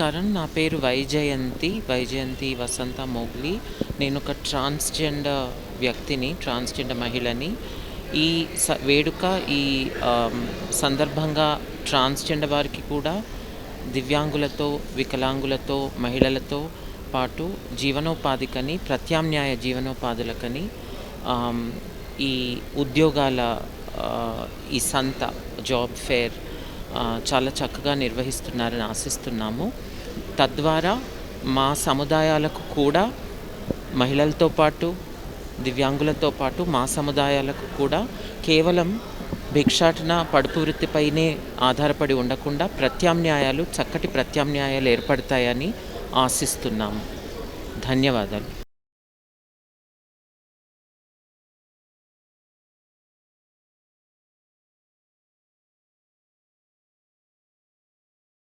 నమస్కారం. నా పేరు వైజయంతి వైజయంతి వసంత మోగ్లీ. నేను ఒక ట్రాన్స్జెండర్ వ్యక్తిని ట్రాన్స్జెండర్ మహిళని. ఈ స వేడుక ఈ సందర్భంగా ట్రాన్స్జెండర్ వారికి కూడా దివ్యాంగులతో వికలాంగులతో మహిళలతో పాటు జీవనోపాధికని ప్రత్యామ్నాయ జీవనోపాధులకని ఈ ఉద్యోగాల ఈ సంత జాబ్ ఫేర్ చాలా చక్కగా నిర్వహిస్తున్నారని ఆశిస్తున్నాము. తద్వారా మా సముదాయాలకు కూడా మహిళలతో పాటు దివ్యాంగులతో పాటు మా సముదాయాలకు కూడా కేవలం భిక్షాటన పడుపు వృత్తిపైనే ఆధారపడి ఉండకుండా ప్రత్యామ్నాయాలు చక్కటి ప్రత్యామ్నాయాలు ఏర్పడతాయని ఆశిస్తున్నాము. ధన్యవాదాలు.